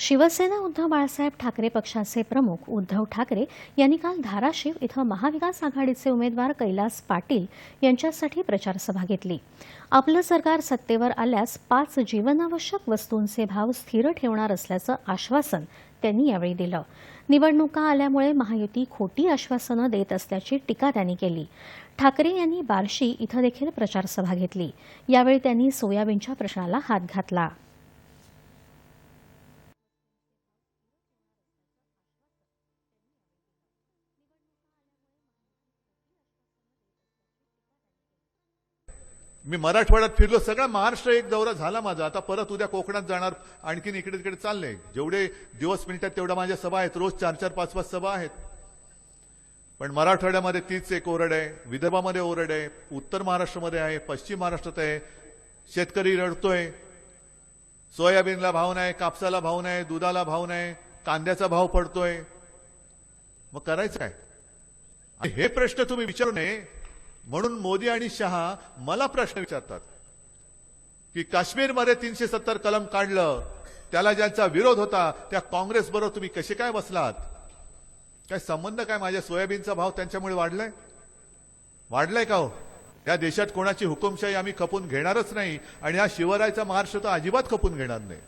शिवसेना उद्धव बाळासाहेब ठाकरे पक्षाचे प्रमुख उद्धव ठाकरे यांनी काल धाराशिव इथं महाविकास आघाडीचे उमेदवार कैलास पाटील यांच्यासाठी प्रचारसभा घेतली. आपलं सरकार सत्तेवर आल्यास पाच जीवनावश्यक वस्तूंचे भाव स्थिर ठेवणार असल्याचं आश्वासन त्यांनी यावेळी दिलं. निवडणुका आल्यामुळे महायुती खोटी आश्वासनं देत असल्याची टीका त्यांनी केली. ठाकरे यांनी बार्शी इथं देखील प्रचारसभा घेतली. यावेळी त्यांनी सोयाबीनच्या प्रश्नाला हात घातला. मी मराठवाड्यात फिरलो सगळा महाराष्ट्र एक दौरा झाला माझा. आता परत उद्या कोकणात जाणार आणखीन इकडे तिकडे चाललंय. जेवढे दिवस मिनिटात तेवढ्या माझ्या सभा आहेत. रोज चार चार पाच पाच सभा आहेत. पण मराठवाड्यामध्ये तीच एक ओरड आहे. विदर्भामध्ये ओरड आहे. उत्तर महाराष्ट्रामध्ये आहे. पश्चिम महाराष्ट्रात आहे. शेतकरी रडतोय. सोयाबीनला भाव नाही कापसाला भाव नाही दुधाला भाव नाही कांद्याचा भाव पडतोय. मग करायचं काय? हे प्रश्न तुम्ही विचारू नये. म्हणून मोदी आणि शहा मला प्रश्न विचारतात की काश्मीरमध्ये तीनशे सत्तर कलम काढलं त्याला ज्यांचा विरोध होता त्या काँग्रेस बरोबर तुम्ही कसे काय बसलात? काय संबंध काय माझ्या सोयाबीनचा भाव त्यांच्यामुळे वाढलाय? वाढलाय का हो? या देशात कोणाची हुकुमशाही आम्ही खपून घेणारच नाही आणि हा शिवरायचा महाराष्ट्र तर अजिबात खपून घेणार नाही.